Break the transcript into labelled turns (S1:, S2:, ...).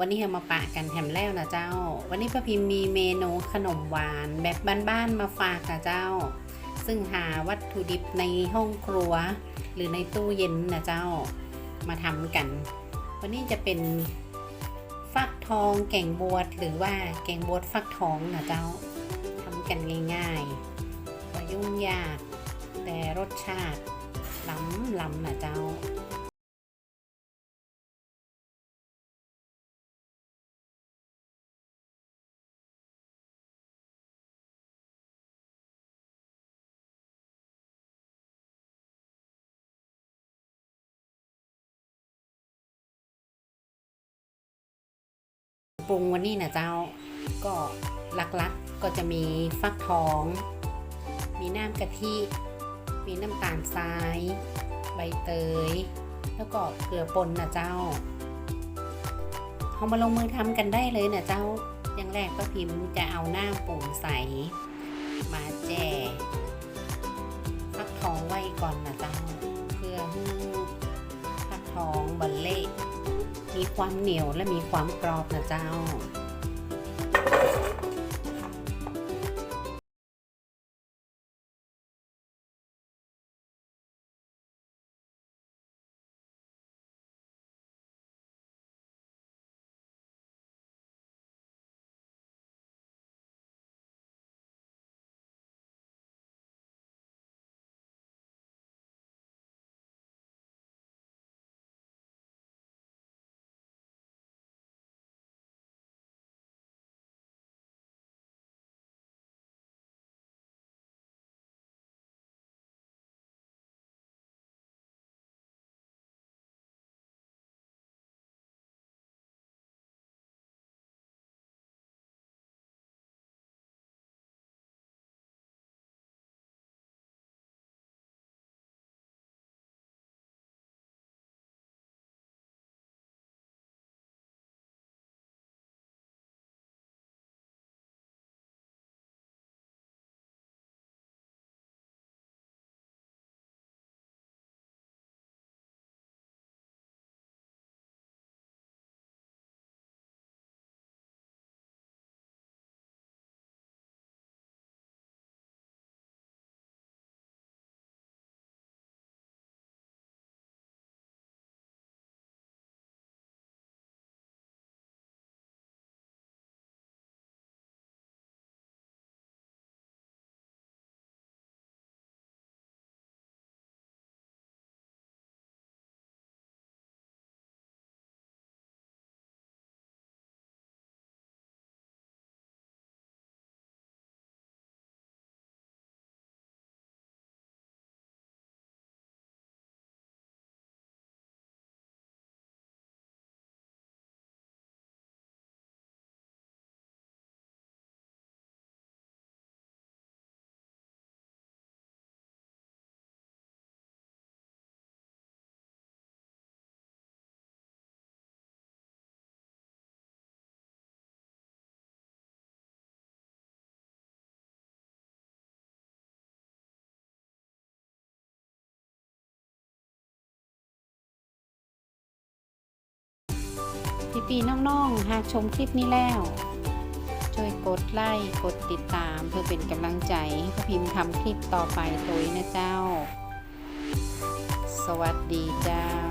S1: วันนี้เรามาปะกันแถมแล้วนะเจ้า วันนี้ป้าพิมพ์มีเมนูขนมหวานแบบบ้านๆมาฝากนะเจ้า ซึ่งหาวัตถุดิบในห้องครัว หรือในตู้เย็นนะเจ้า มาทำกัน วันนี้จะเป็นฟักทองแกงบวชหรือว่าแกงบวชฟักทองนะเจ้าทำกันง่ายๆไม่ยุ่งยากแต่รสชาติล้ำล้ำนะเจ้า ปรุงวันนี้นะเจ้า ก็หลักๆก็จะมีฟักทอง มีน้ำกะทิ มีน้ำตาลทราย ใบเตย แล้วก็เกลือป่นนะเจ้าเอามาลงมือทำกันได้เลยนะเจ้าอย่างแรกก็พิมพ์จะเอาน้ำปูนใส มาแจ่ มีความเหนียวและมีความกรอบนะเจ้า พี่ปีน้องๆ หากชมคลิปนี้แล้ว ช่วยกดไลค์กดติดตามเพื่อเป็นกำลังใจให้พ่อพิมพ์ทำคลิปต่อไปตัวนะเจ้า สวัสดีเจ้า